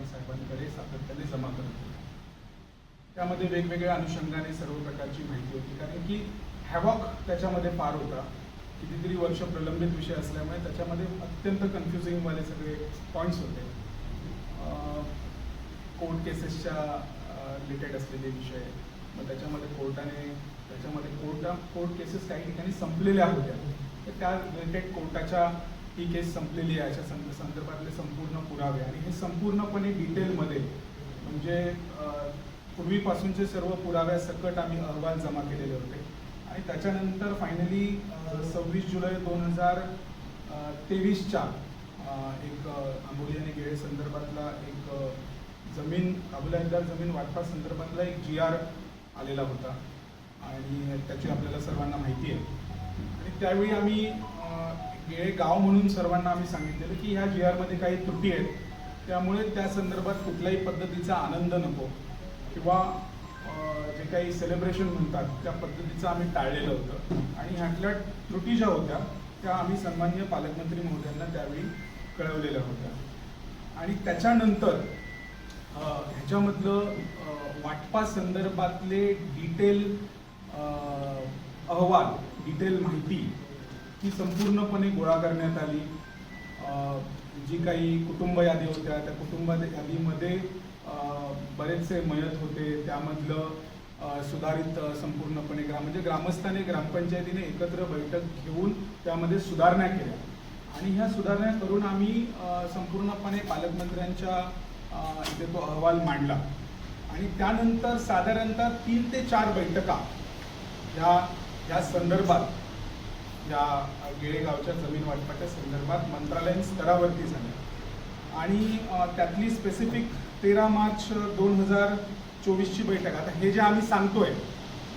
चव्हाण साहेबांकडे सातत्याने जमा करत होतो. त्यामध्ये वेगवेगळ्या अनुषंगाने सर्व प्रकारची माहिती होती. कारण की हॅवॉक त्याच्यामध्ये फार होता. कितीतरी वर्ष प्रलंबित विषय असल्यामुळे त्याच्यामध्ये अत्यंत कन्फ्युजिंगवाले सगळे पॉईंट्स होते. कोर्ट केसेसच्या रिलेटेड असलेले विषय. मग त्याच्यामध्ये कोर्टाने त्याच्यामध्ये कोर्टा कोर्ट केसेस काही ठिकाणी संपलेल्या होत्या. तर त्या रिलेटेड कोर्टाच्या ही केस संपलेली आहे. अशा संद संदर्भातले संपूर्ण पुरावे. आणि हे संपूर्णपणे डिटेलमध्ये म्हणजे पूर्वीपासूनचे सर्व पुराव्यासकट आम्ही अहवाल जमा केलेले होते. आणि त्याच्यानंतर फायनली सव्वीस जुलै दोन हजार तेवीसच्या एक आंबोलीने आंबोली आणि गेळे संदर्भातला एक जमीन अबुलायदार जमीन वाटपा संदर्भातला एक जी आर आलेला होता. आणि त्याची आपल्याला सर्वांना माहिती आहे. आणि त्यावेळी आम्ही हे गाव म्हणून सर्वांना आम्ही सांगितलेलं की ह्या जी आरमध्ये काही त्रुटी आहेत. त्यामुळे त्या संदर्भात कुठल्याही पद्धतीचा आनंद नको. किंवा जे काही सेलिब्रेशन म्हणतात त्या पद्धतीचं आम्ही टाळलेलं होतं. आणि ह्यातल्या त्रुटी ज्या होत्या त्या आम्ही सन्मान्य पालकमंत्री महोदयांना त्यावेळी कळवलेल्या होत्या. आणि त्याच्यानंतर ह्याच्यामधलं वाटपा संदर्भातले डिटेल अहवाल डिटेल माहिती ती संपूर्णपणे गोळा करण्यात आली. जी काही कुटुंब यादी होत्या त्या कुटुंब यादीमध्ये बरेचसे मयत होते. त्यामधलं सुधारित संपूर्णपणे ग्राम म्हणजे ग्रामस्थाने ग्रामपंचायतीने एकत्र बैठक घेऊन त्यामध्ये सुधारणा केल्या. आणि ह्या सुधारणा करून आम्ही संपूर्णपणे पालकमंत्र्यांच्या इथे तो अहवाल मांडला. आणि त्यानंतर साधारणतः तीन ते चार बैठका ह्या ह्या संदर्भात या गेळेगावच्या जमीन वाटपाच्या संदर्भात मंत्रालयीन स्तरावरती झाल्या आणि त्यातली स्पेसिफिक तेरा मार्च दोन हजार चोवीसची बैठक. आता हे जे आम्ही सांगतोय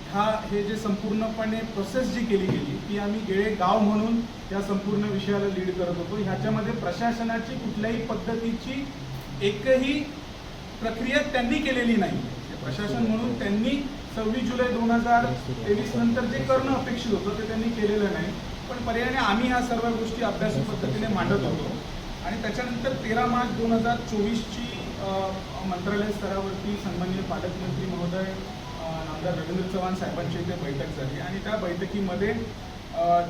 हा हे जे संपूर्णपणे प्रोसेस जी केली गेली ती आम्ही गेळे गाव म्हणून या संपूर्ण विषयाला लीड करत होतो. ह्याच्यामध्ये प्रशासनाची कुठल्याही पद्धतीची एकही प्रक्रिया त्यांनी केलेली नाही. प्रशासन म्हणून त्यांनी सव्वीस जुलै दोन हजार तेवीस नंतर जे करणं अपेक्षित होतं ते त्यांनी केलेलं नाही. पण पर्यायाने आम्ही ह्या सर्व गोष्टी अभ्यास पद्धतीने मांडत होतो. आणि त्याच्यानंतर तेरा मार्च दोन हजार चोवीसची मंत्रालय स्तरावरती सन्माननीय पालकमंत्री महोदय आमदार नामदार रवींद्र चव्हाण साहेबांची इथे बैठक झाली. आणि त्या बैठकीमध्ये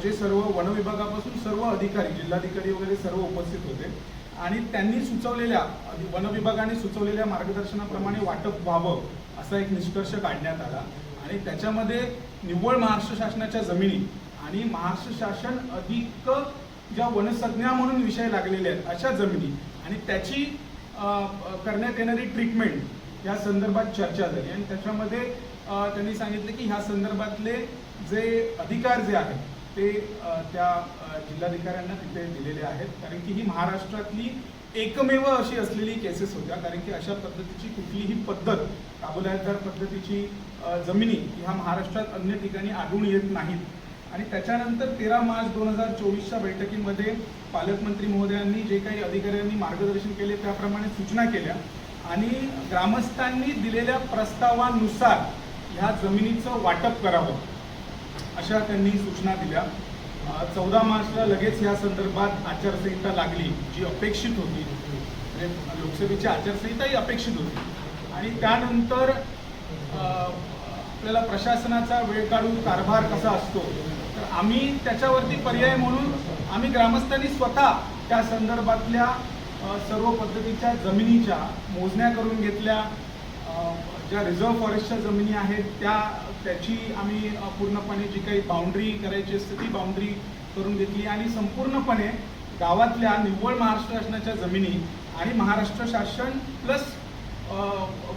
जे सर्व वनविभागापासून सर्व अधिकारी जिल्हाधिकारी वगैरे सर्व उपस्थित होते. आणि त्यांनी सुचवलेल्या वन वनविभागाने सुचवलेल्या मार्गदर्शनाप्रमाणे वाटप व्हावं असा एक निष्कर्ष काढण्यात आला. आणि त्याच्यामध्ये निव्वळ महाराष्ट्र शासनाच्या जमिनी आणि महाराष्ट्र शासन अधिक ज्या वनसंज्ञा म्हणून विषय लागलेले आहेत अशा जमिनी आणि त्याची करण्यात येणारी ट्रीटमेंट या संदर्भात चर्चा झाली. आणि त्याच्यामध्ये त्यांनी सांगितलं की ह्या संदर्भातले जे अधिकार जे आहेत ते त्या जिल्हाधिकाऱ्यांना तिथे दिलेले आहेत. कारण की ही महाराष्ट्रातली एकमेव अशी असलेली केसेस होत्या. कारण की अशा पद्धतीची कुठलीही पद्धत काबुलायतदार पद्धतीची जमिनी ह्या महाराष्ट्रात अन्य ठिकाणी आढळून येत नाहीत. आणि त्याच्यानंतर तेरा मार्च दोन हजार चोवीसच्या बैठकीमध्ये पालकमंत्री महोदयांनी जे काही अधिकाऱ्यांनी मार्गदर्शन केले त्याप्रमाणे सूचना केल्या. आणि ग्रामस्थांनी दिलेल्या प्रस्तावानुसार ह्या जमिनीचं वाटप करावं. अशा त्यांनी सूचना दिल्या. चौदा मार्चला लगेच या संदर्भात आचारसंहिता लागली जी अपेक्षित होती. म्हणजे लोकसभेची आचारसंहिता ही अपेक्षित होती. आणि त्यानंतर आपल्याला प्रशासनाचा वेळ काढून कारभार कसा असतो तर आम्ही त्याच्यावरती पर्याय म्हणून आम्ही ग्रामस्थांनी स्वतः त्या संदर्भातल्या सर्व पद्धतीच्या जमिनीच्या मोजण्या करून घेतल्या. ज्या रिझर्व्ह फॉरेस्टच्या जमिनी आहेत त्या त्याची आम्ही पूर्णपणे जी काही बाउंड्री करायची असते ती बाउंड्री करून घेतली. आणि संपूर्णपणे गावातल्या निव्वळ महाराष्ट्र शासनाच्या जमिनी आणि महाराष्ट्र शासन प्लस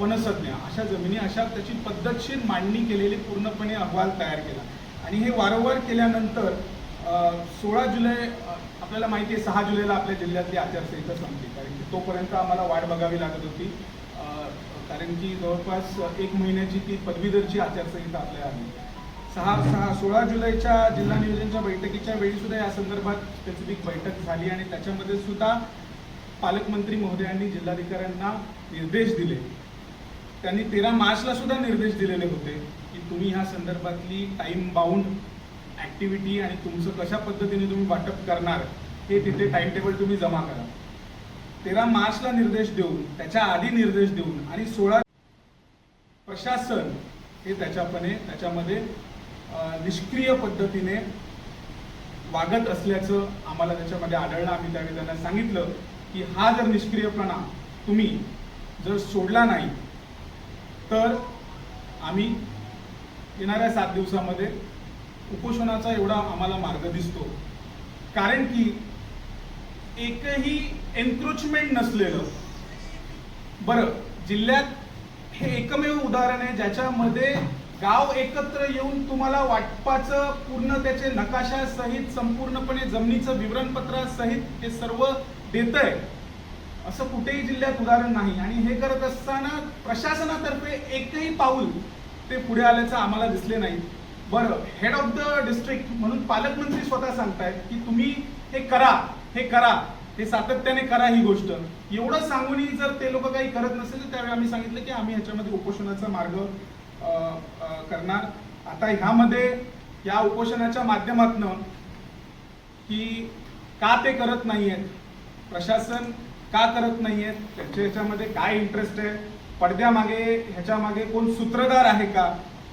वनसज्ञ अशा जमिनी अशा त्याची पद्धतशीर मांडणी केलेली पूर्णपणे अहवाल तयार केला. आणि हे वारंवार केल्यानंतर सोळा जुलै आपल्याला माहिती आहे सहा जुलैला आपल्या जिल्ह्यातली आचारसंहिता संपली. कारण की तोपर्यंत आम्हाला वाट बघावी लागत होती. कारण की जवळपास एक महिन्याची ती पदवीधरची आचारसंहिता आपल्या आली सहा सहा सोळा जुलैच्या जिल्हा नियोजनच्या बैठकीच्या वेळी सुद्धा या संदर्भात स्पेसिफिक बैठक झाली आणि त्याच्यामध्ये सुद्धा पालकमंत्री महोदयांनी जिल्हाधिकाऱ्यांना निर्देश दिले. त्यांनी तेरा मार्चला सुद्धा निर्देश दिलेले होते की तुम्ही ह्या संदर्भातली टाईम बाउंड ॲक्टिव्हिटी आणि तुमचं कशा पद्धतीने तुम्ही वाटप करणार हे तिथे टाइम टेबल तुम्ही जमा करा. तेरा मार्चला निर्देश देऊन त्याच्या आधी निर्देश देऊन आणि सोळा प्रशासन हे त्याच्यापणे त्याच्यामध्ये निष्क्रिय पद्धतीने वागत असल्याचं आम्हाला त्याच्यामध्ये आढळलं. आम्ही त्यावेळी त्यांना सांगितलं की हा जर निष्क्रियपणा तुम्ही जर सोडला नाही तर आम्ही येणाऱ्या सात दिवसामध्ये उपोषणाचा एवढा आम्हाला मार्ग दिसतो. कारण की एकही एन्क्रोचमेंट नसलेलं. बरं जिल्ह्यात हे एकमेव उदाहरण आहे ज्याच्यामध्ये गाव एकत्र येऊन तुम्हाला वाटपाचं पूर्ण त्याचे नकाशासहित संपूर्णपणे जमिनीचं विवरणपत्रासहित ते हे सर्व देत आहे असं कुठेही जिल्ह्यात उदाहरण नाही. आणि हे करत असताना प्रशासनातर्फे एकही पाऊल ते पुढे आल्याचं आम्हाला दिसले नाही. बरं हेड ऑफ द डिस्ट्रिक्ट म्हणून पालकमंत्री स्वतः सांगतायत की तुम्ही हे करा. हे करा हे सातत्याने करा ही गोष्ट. एवढं सांगूनही जर ते लोक काही करत नसेल तर त्यावेळी आम्ही सांगितलं की आम्ही ह्याच्यामध्ये उपोषणाचा मार्ग करणार. आता ह्यामध्ये या उपोषणाच्या माध्यमातनं की का ते करत नाहीयेत? प्रशासन का करत नाहीयेत? त्यांच्या ह्याच्यामध्ये काय इंटरेस्ट आहे? पडद्यामागे ह्याच्या मागे कोण सूत्रधार आहे का?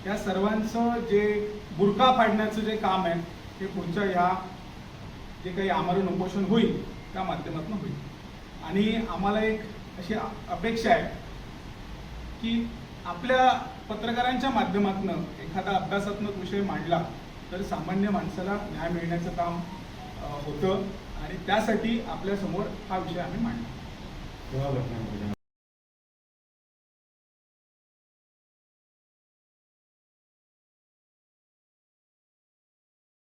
या सर्वांचं जे बुरका फाडण्याचं जे काम आहे ते पुढच्या ह्या जे काही आमरण उपोषण होईल त्या माध्यमातून होईल. आणि आम्हाला एक अशी अपेक्षा आहे की आपल्या पत्रकारांच्या माध्यमातून एखादा अभ्यासात्मक विषय मांडला तर सामान्य माणसाला न्याय मिळण्याचं काम होतं. आणि त्यासाठी आपल्यासमोर हा विषय आम्ही मांडला.